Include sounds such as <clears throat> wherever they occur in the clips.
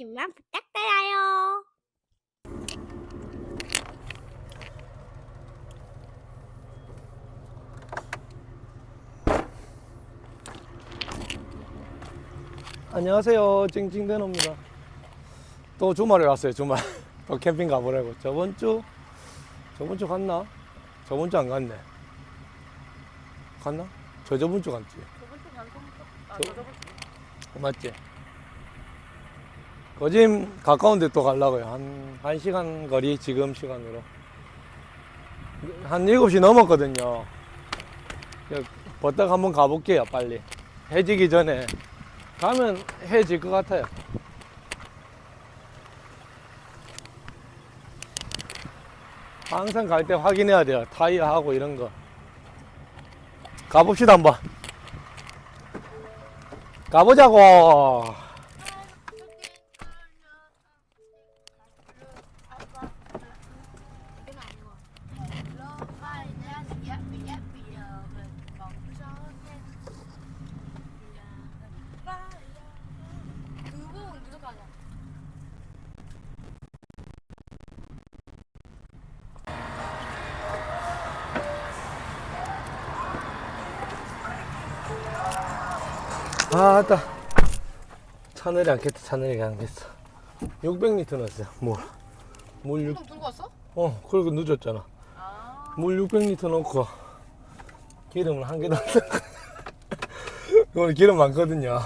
관심만 부탁드려요. 안녕하세요. 찡찡대노입니다. 또 주말에 왔어요, 주말. <laughs> 또 캠핑 가보려고. 저번 주, 저번 주 갔나? 저번 주 안 갔네. 갔나? 저 저번 주 갔지. 저번 주 방송 아 저- 저번 주 맞지? 거짐 가까운 데 또 가려고요. 한, 한 시간 거리, 지금 시간으로. 한 7시 넘었거든요. 버딱 한번 가볼게요, 빨리. 해지기 전에. 가면 해질 것 같아요. 항상 갈 때 확인해야 돼요. 타이어하고 이런 거. 가봅시다, 한번. 가보자고. 차늘이 않겠어. 600리터 넣었어요 물 물 6... 좀 들고 왔어? 어 그리고 늦었잖아. 아 물 600리터 넣고 기름을 한 개도 안 넣고. <laughs> 오늘 기름 많거든요.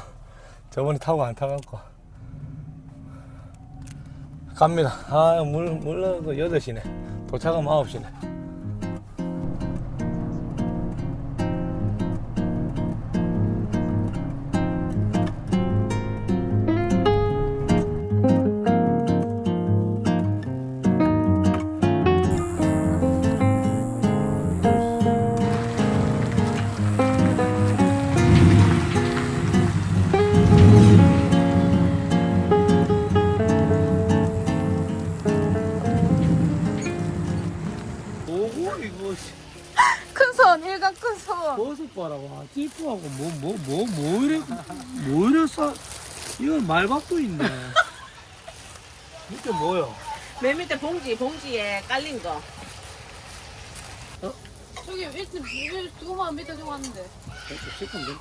저번에 타고 안 타갖고. 갑니다. 아 물 물 넣고 8시네. 도착하면 9시네 큰손 버섯 봐라 와 찌푸하고 뭐 뭐 뭐 뭐 이래? 뭐 이래 싸 이건 말밥도 있네. 이게 뭐요? 맨 밑에 봉지 봉지에 깔린 거. 어? 저기 일찍 두고만 밑에 두고 왔는데. 지금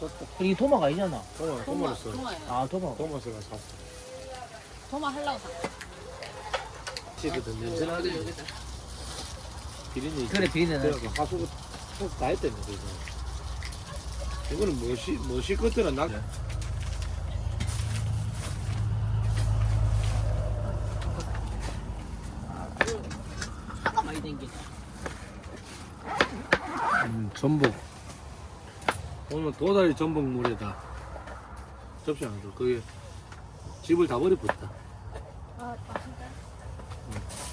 썼다 이게 도마가 아니잖아. 도마 도마 도마야 아, 도마. 도마스가 샀어. 도마 하려고 샀어. 집에도 냄새 나지 여기다. 비린내 그래, 비린내 나지. 그래갖고 하수구 다 했다네 그거 이거는 무엇이 무엇이 것들은 나 차가 많이 댕기네. 음, 전복. 오늘 도다리 전복 물에다 접시 하나 더. 그게 집을 다 버려버렸다. 거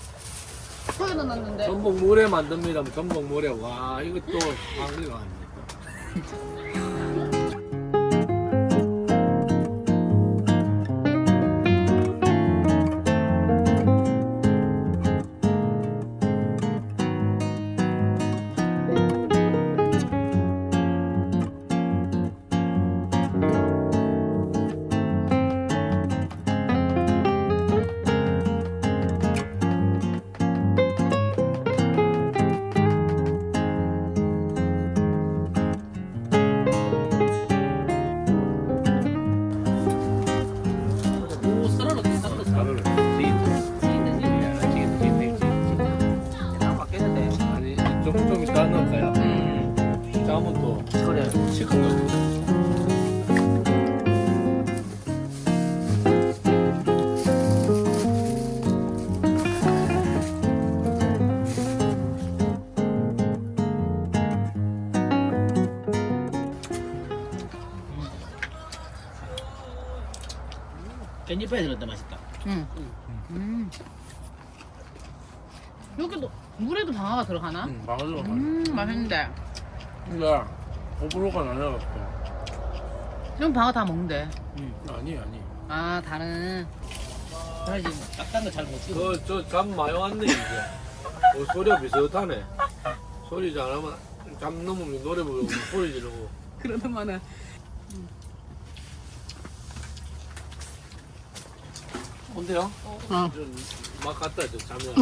기 넣어놨는데 전복 물에 만듭니다. 전복 물에. 와, 이것도 방리가 아닙니까? 음, 짜면 또 그래. 시큰 거. 깻잎에 들었다 맛있다. 응. 음. 여기도 물에도 방아가 들어가나? 응, 방아도 음 맛있는데 근데, 호불호가 나뉘어갖고. 형 방아 다 먹는데 아니, 아니. 아 다른 나 지금 딱딴 거 잘 못 찍어. 저, 저, 잠 많이 왔네, 이제. 어, 소리가 비슷하네. 소리 잘하면, 잠 넘으면 노래 부르고, 소리 지르고. <laughs> 그러더만은 온대요? 응. 막 갔다 저 자면.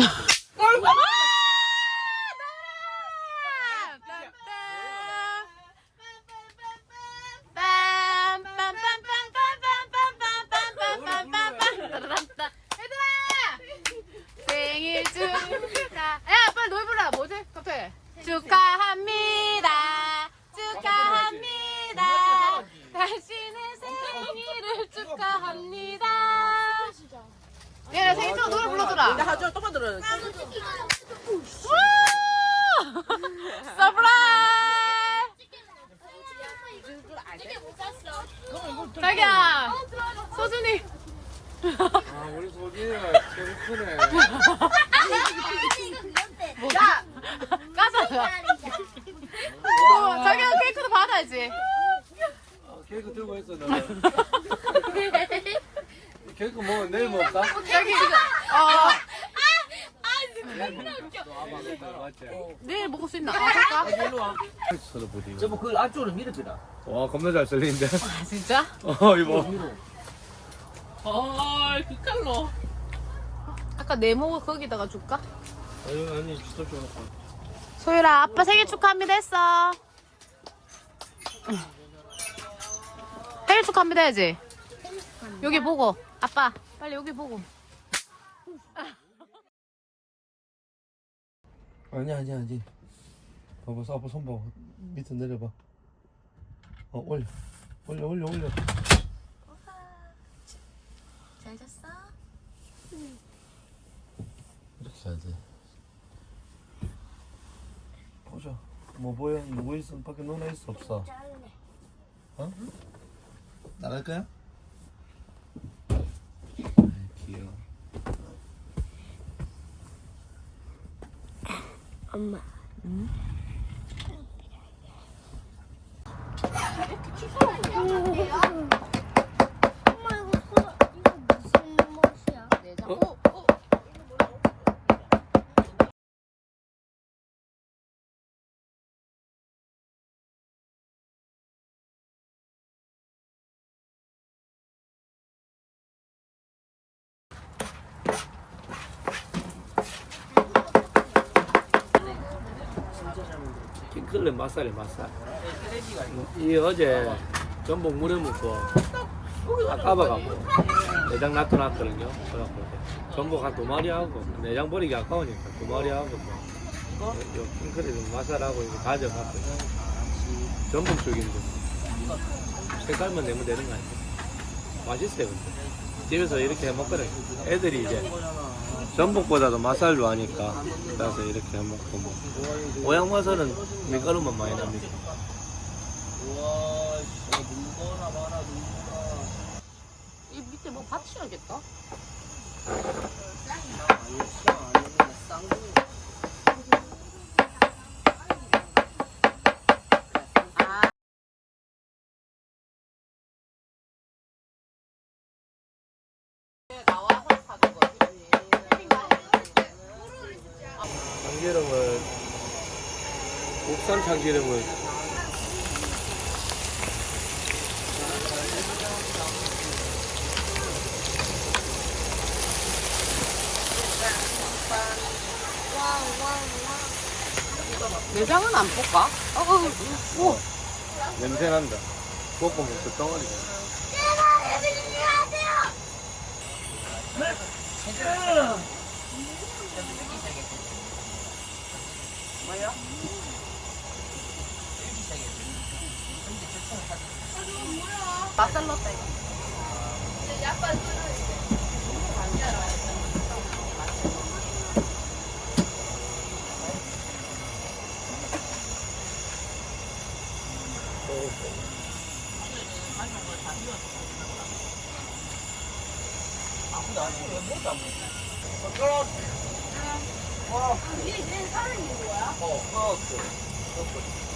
생일 축하. 야, 빨리 노래 불러. 뭐지? 갑자기. 축하합니다. 축하합니다. 당신의 생일을 축하합니다. 얘 생일 축하 노래 불러줘라. 하죠 똑같 들어. 서프라이즈! 자기야, 소준이. 아 우리 소진 크네. 야, 까자. 어, 자기야 케이크도 받아야지. 아, 케이크 들고 있어 너는. <laughs> 케이크 뭐 내일 먹을까? 자기 어 맞지? 내일 먹을 수 있나? 아, 할까? 일로 와. 보디. 저뭐 그 안쪽으로 밀어주라. 와 겁나 잘 썰리는데. 아, 진짜? <laughs> 어 이거. 아, 그 칼로. 아까 네모 거기다가 줄까? 아니 아니 진짜 좋아. 소율아 아빠 생일 축하합니다 했어. <laughs> 생일 축하합니다 해야지. 여기 보고 아빠 빨리 여기 보고. <laughs> 아니 아니 아니. 봐봐 아빠 손 봐. 밑에 내려봐. 어 올려. 올려 올려 올려. 잘 잤어? 이 해야지. 보자. 뭐 보여? 누구 있어? 밖에 누나 있어 없어? 어? 나갈 거야? 귀여워. 엄마 이거 소라 이거 무슨 멋이야? 어? 어? 킹클랩 맛살이 맛살. 이 어제 전복 물에 묻고 아까봐갖고 내장 놔둬놨거든요. 그래갖고 전복 한 두 마리 하고 내장 버리기 아까우니까 두 마리 하고 뭐 킹클랩 맛살하고 이거 가져갖고 전복 죽인데 색깔만 내면 되는 거 아니야? 맛있어요 근데 집에서 이렇게 해 먹거든. 애들이 이제 전복보다도 맛살 좋아하니까 그래서 이렇게 해 먹고 뭐 오양마살은 밀가루만 많이 납니다. 이 밑에 뭐 받쳐야겠다. 참기름을 국산 참기름을 내장은 안 볶아? 어, 어, 오. 냄새 난다. 볶으면 그 덩어리. 맛살 넣었다 이거.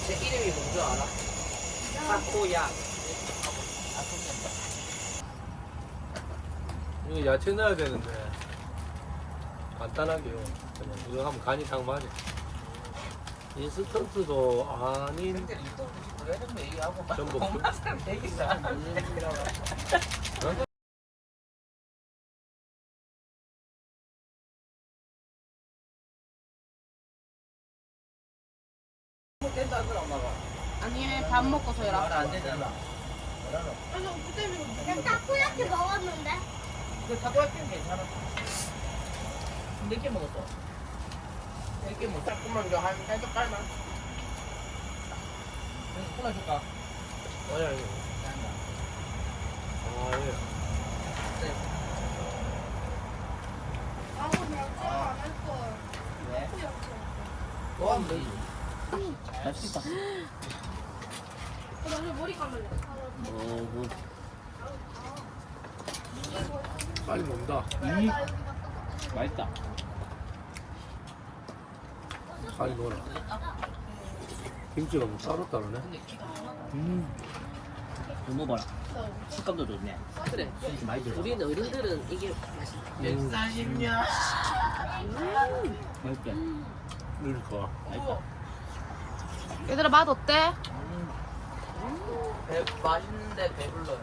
제 이름이 뭔지 알아? 사코야. 이거 야채 넣어야 되는데 간단하게요. 그냥 이거 하면 간이 딱 맞아. 인스턴트도 아닌 근데 되면 얘기하고 막 전복 엄마 사람 얘기 잘하는 된다 하더라 엄마가. 아니 밥 먹고서 해라 말안 되잖아. 난 타코야키 먹었는데. 그 타코야끼는 괜찮아. 몇개 먹었어? 몇개 먹었어? 조금만 줘. 한, 한 젓갈만. 하나 줄까? 뭐야 이거 아 예. 왜? 또 하면 되지. 할수 있다. 빨리 먹는다 맛있다. 빨리 먹어라 김치가 뭐 따로 따르네 좀 먹어라. 식감도 좋네. 그래. 많이 들어. 우리는 어른들은 이게 맛있어. 140년. 맛있게. 그러니까 맛있다. 얘들아 맛 어때? 배, 맛있는데 배불러요.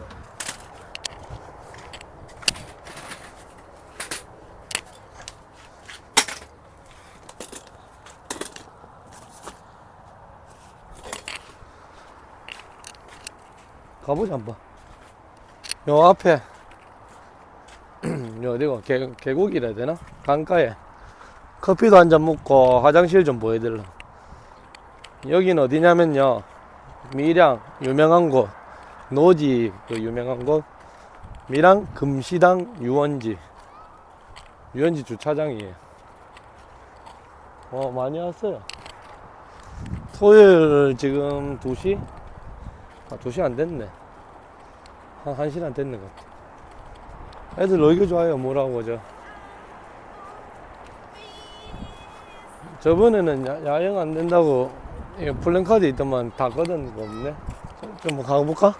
가보자 한번. 요 앞에 <clears throat> 요 어디고 계, 계곡이라 해야 되나? 강가에 커피도 한 잔 먹고 화장실 좀 보여드려. 여긴 어디냐면요 밀양 유명한 곳 노지 그 유명한 곳 밀양 금시당 유원지 유원지 주차장이에요. 어 많이 왔어요. 토요일 지금 2시? 아, 2시 안 됐네. 한 1시간 안 됐는 것 같아. 애들 놀기 좋아요, 뭐라고, 저. 저번에는 야, 야영 안 된다고, 이거 플랜카드 있더만 다 걷은 거 없네. 좀 뭐 가볼까?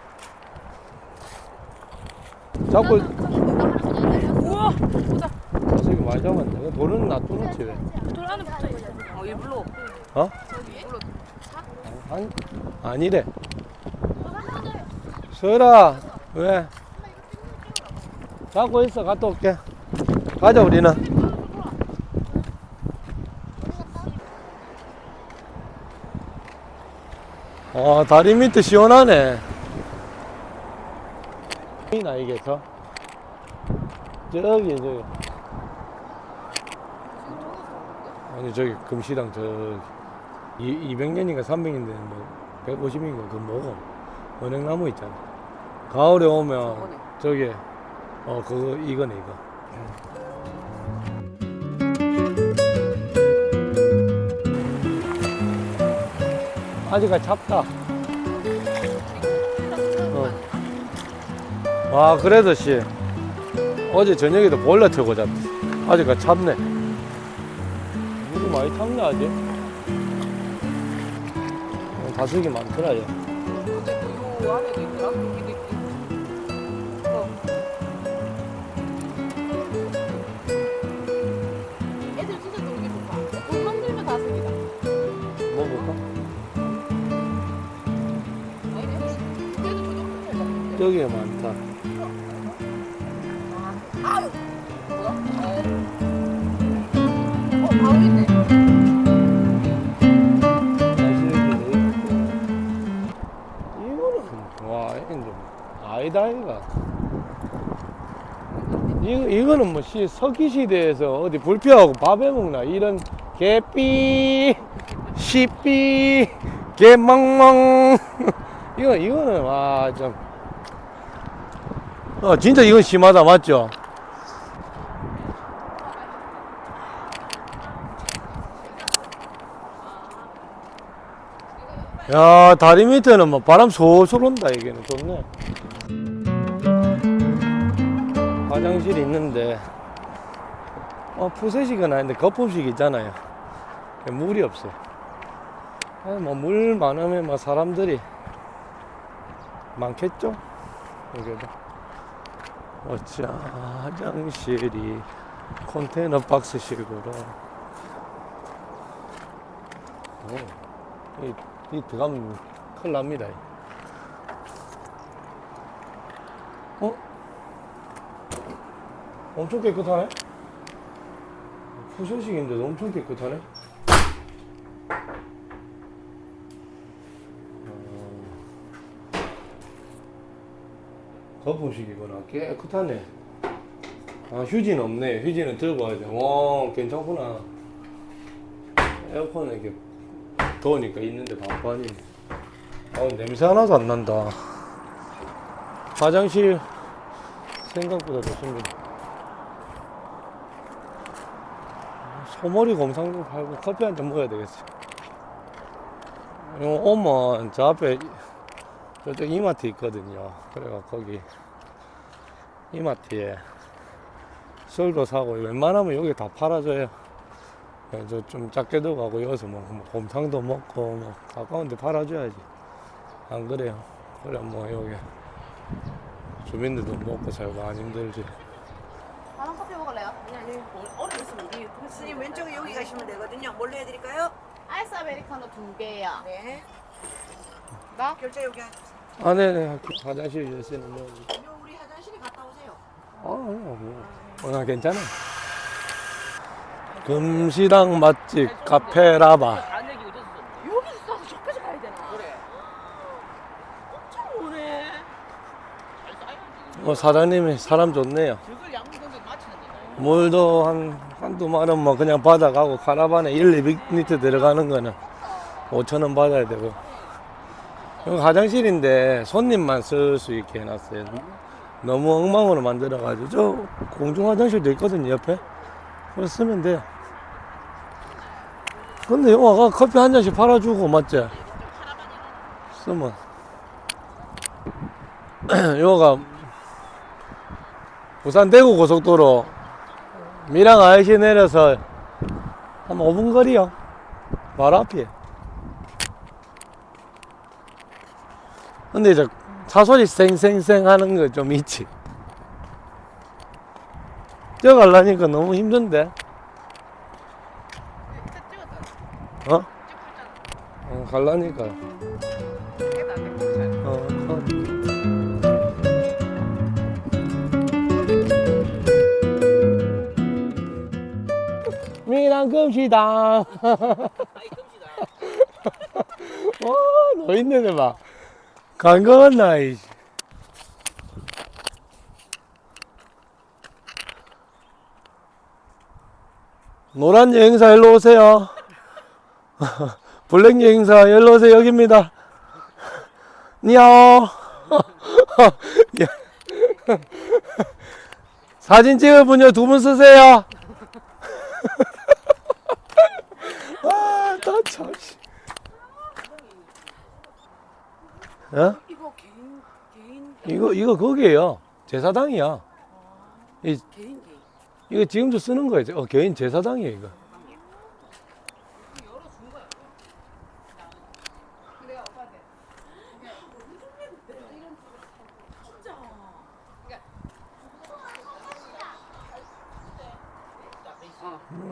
자꾸. 우와! 저기 많이 잡았네. 이거 돌은 놔두놓지, 왜? 어, 일부러. 어? 아니, 아니래. 서율아, 왜? 자고 있어, 갔다 올게. 가자, 우리는. 아, 다리 밑에 시원하네. 나 이게 저? 저기, 저기. 아니, 저기, 금시당 저기. 이 200년인가 300년인데 뭐 150인가 그 뭐고 은행나무 있잖아. 가을에 오면 저기 어 그거 이거네 이거. 아직까지 잡다. 어. 와 그래도 씨 어제 저녁에도 보일러 틀고 잤다. 아직까지 참네. 이거 많이 참네 아직. 어, 다슬기 많더라 얘. 근데 그요 안에도 있더라. 여기에 많다. 이거는 와 이건 좀 아니다 이가. 이거 이거는 뭐 시, 석기 시대에서 어디 불피하고 밥해 먹나 이런 개삐 시삐 개멍멍 <laughs> 이거 이거는 와좀 어, 진짜 이건 심하다 맞죠? 야 다리 밑에는 뭐 바람 솔솔 온다 이게는. 좋네. 화장실 있는데 어 푸세식은 아닌데 거품식 있잖아요. 물이 없어 뭐물 많으면 뭐 사람들이 많겠죠? 여기도 어찌 화장실이 컨테이너 박스식으로 오, 이, 이 들어가면 큰일 납니다. 어? 엄청 깨끗하네? 푸셔식인데도 엄청 깨끗하네? 거품식이구나. 깨끗하네. 아, 휴지는 없네. 휴지는 들고 와야 돼. 와, 괜찮구나. 에어컨은 이렇게 더우니까 있는데 반반이네. 어, 냄새 하나도 안 난다. 화장실 생각보다 좋습니다. 소머리 곰상도 팔고 커피 한 잔 먹어야 되겠어. 요 오면 저 앞에 저쪽 이마트 있거든요. 그래가 거기 이마트에 술도 사고 웬만하면 여기 다 팔아줘요. 그래서 좀 작게 들어가고 여기서 뭐, 뭐 곰탕도 먹고 뭐 가까운데 팔아줘야지. 안 그래요? 그래 뭐 여기 주민들도 먹고 살고 안 힘들지. 나랑 커피 먹을래요? 아니 아니 오래 있으면 우리 스님 왼쪽에 여기 가시면 되거든요. 뭘로 해드릴까요? 아이스 아메리카노 두 개요. 네. 나? 결제 여기 하- 아 네네 화장실 열쇠는 여기. 요 우리 화장실에 갔다 오세요. 아, 뭐, 어, 나 괜찮아. 금시당 맛집 카페 라바. 여기서 싸서 저까지 가야 되나? 그래. 엄청 오네. 어, 사장님이 사람 좋네요. 저걸 맞추는. 물도 한, 한두 마름 뭐 그냥 받아가고 카라반에 1, 200리터 들어가는 거는 5천 원 받아야 되고. 여기 화장실인데 손님만 쓸 수 있게 해놨어요. 너무 엉망으로 만들어가지고. 저 공중 화장실도 있거든요, 옆에. 그거 쓰면 돼요. 근데 와가 커피 한 잔씩 팔아주고, 맞지? 쓰면. <clears throat> 여기가 부산 대구 고속도로 미랑 IC 내려서 한 5분 거리요. 바로 앞이에요. 근데 이제 차 소리 쌩쌩쌩 하는 거 좀 있지. 뛰어가려니까 너무 힘든데. 어? 어, 갈라니까. 어, 어. 미랑 금시당. 어, 너 있네, 봐. 같나, 이. 노란 여행사 일로 오세요. <laughs> 블랙 여행사 일로 오세요. 여기입니다. 니하오. 야. <laughs> <laughs> 사진 찍을 분요 두 분 쓰세요. 아, 나 참. 씨. 어? 이거 개인 개인 이거 이거 거기에요. 제사당이야. 이 개인 개인. 이거 지금도 쓰는 거예요. 어, 개인 제사당이에요, 이거.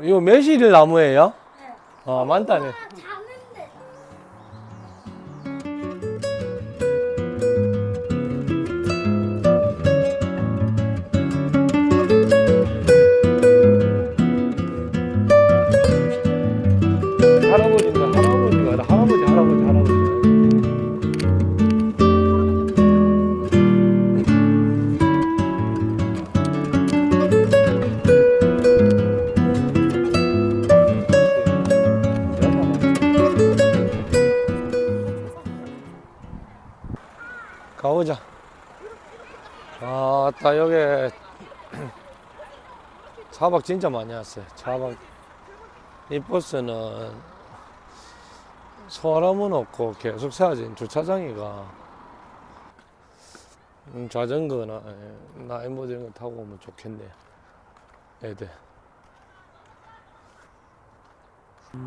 이거 매실 나무예요? 아, 많다네. 차박 진짜 많이 왔어요. 차박. 이 버스는 사람은 없고 계속 세워진 주차장이가 음, 자전거나 예, 나이 모델 거 타고 오면 좋겠네. 애들. 저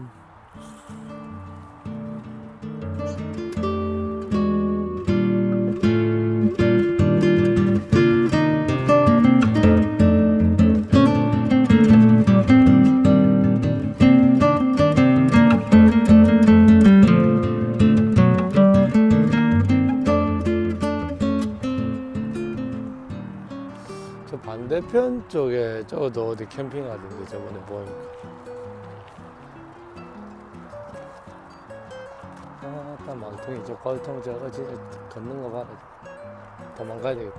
반대편 쪽에 저도 어디 캠핑 가던데 저번에 보니까 아따 망통이 저 과일통 저거 진짜 걷는 거 봐라. 도망가야 되겠다.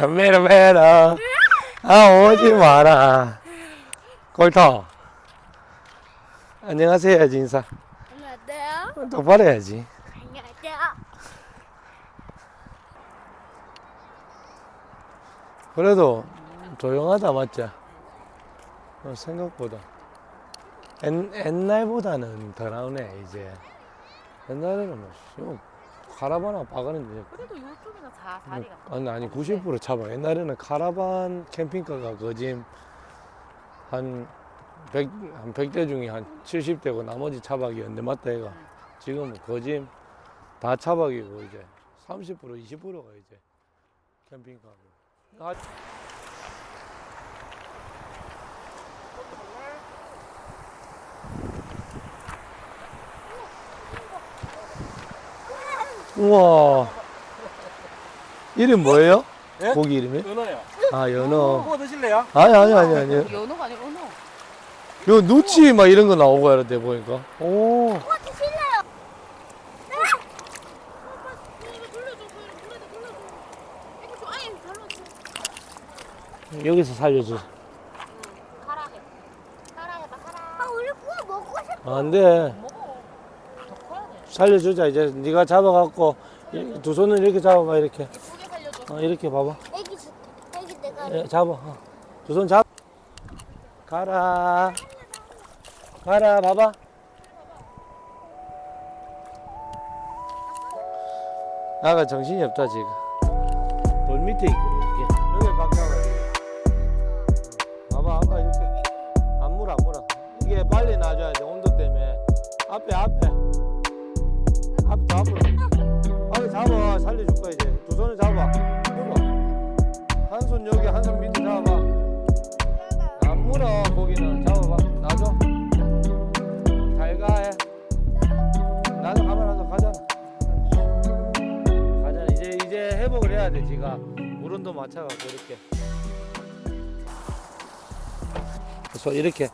<laughs> 메라 메라 아 오지 마라. 골터. 안녕하세요 안녕하세요. 똑바로 해야지. 그래도 조용하다 맞지? 어, 생각보다 옛, 옛날보다는 덜 나오네 이제 옛날에는 뭐 씨, 카라반하고 빠가는데 그래도 요쪽이나 자, 자리가. 아니 아니 90% 차박 옛날에는 카라반 캠핑카가 거짐 한 100, 한 100대 중에 한 70대고 나머지 차박이었는데 맞다 얘가 지금은 거짐 다 차박이고 이제 30% 20%가 이제 캠핑카고 아, 우와 이름 뭐예요? 예? 고기 이름이? 연어요. 아 연어 그거 드실래요? 아니 아니 아니 아니 연어가 아니고 은어. 요 누치 막 이런 거 나오고 때 보니까 오 여기서 살려줘. 아, 우리 그거 먹고 싶어. 안돼. 살려주자 이제. 네가 잡아갖고 이- 두 손을 이렇게 잡아봐 이렇게. 어, 이렇게 봐봐. 애기 줄게. 애기 내가. 예, 잡아. 두 손 잡. 가라. 가라 봐봐. 나가 정신이 없다 지금. 돌 밑에 있거 앞에 앞에. 앞에 앞으로 앞에 잡아. 살려줄 거야 이제. 두 손을 잡아. 한 손 여기 한 손 밑에 잡아봐 안 물어 고기는. 잡아봐. 놔줘. 잘가 해. 나도 가만 놔둬. 가잖아. 가자 이제 이제 회복을 해야 돼 지가. 물 온도 맞춰갖고 이렇게. 그래서 이렇게 야,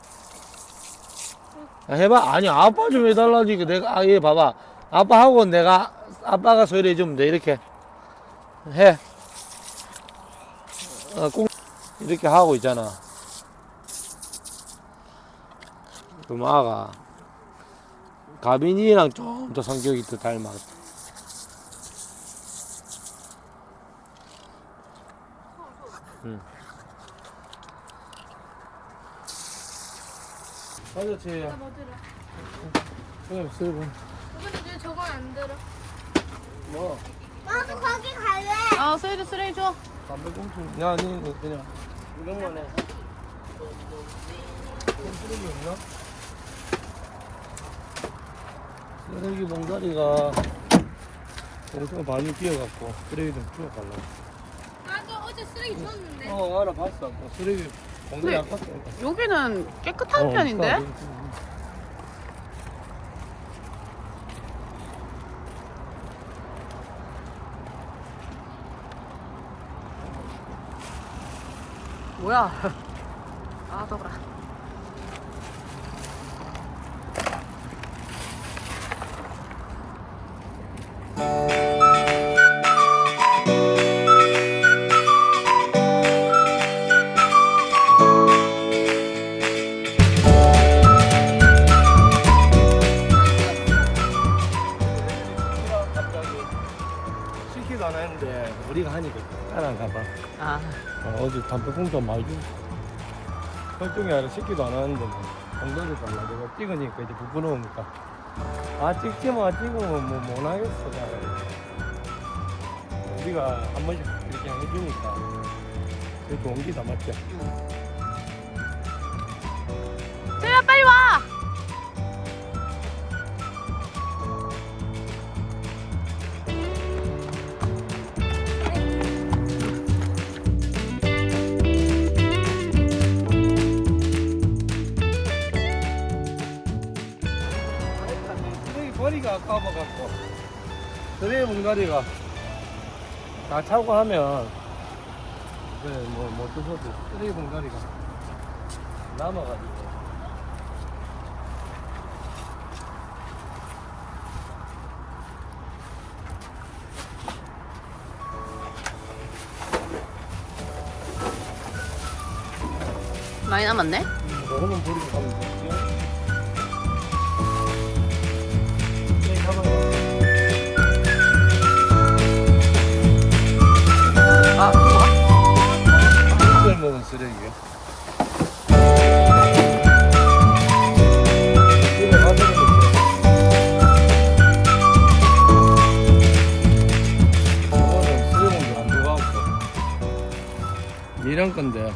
해봐. 아니 아빠 좀 해달라지. 내가 아 얘 봐봐. 아빠 하고 내가 아빠가 소리 해주면 돼 이렇게 해. 어, 꼭 이렇게 하고 있잖아. 그럼 아가 가빈이랑 좀 더 성격이 더 닮아. 응. 아저씨 뭐 들어? 그냥 쓰고 근데 왜 저건 안 들어? 뭐 나도 거기 갈래. 아, 쓰레기 쓰레기 줘. 담배꽁초 야 아니 이거 그냥 이런 거네 쓰레기 없나? 쓰레기 봉다리가 엄청 많이 뛰어갖고 쓰레기 좀 치워달라고 나도 어제 쓰레기 줬는데. 어 알아 봤어 쓰레기 팠어 여기는 깨끗한 어, 편인데? 뭐야? <laughs> 아, 더불 담배꽁초 많이 주 설정이 아니라 시키도 안 하는데 뭐 엉덩이 달라 내가 찍으니까 이제 부끄러우니까. 아 찍지 마. 찍으면 뭐 못하겠어 잘. 우리가 한 번씩 이렇게 해주니까. 이렇게 옮기다 맞지? 재야 빨리 와! 잡아갖고. 드레 뭉가리가 다 차고 하면 그뭐못 드셔도 쓰레기 분갈이가 남아가지고. 많이 남았네? 음, 그러면 버리고 가면 되죠 아? 술 먹은 들어가고. 미량 건데.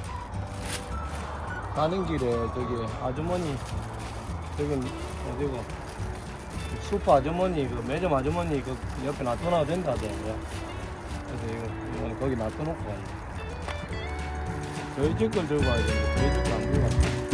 가는 길에 저기 아주머니 저기 어디고 슈퍼 아주머니 그 매점 아주머니 그 옆에 놔둬놔도 된다던데 그래서 이거 이 거기 놔둬놓고. 가야 돼 저희 집걸 들고 가야 되는데 저희 집걸 안 들고 갔다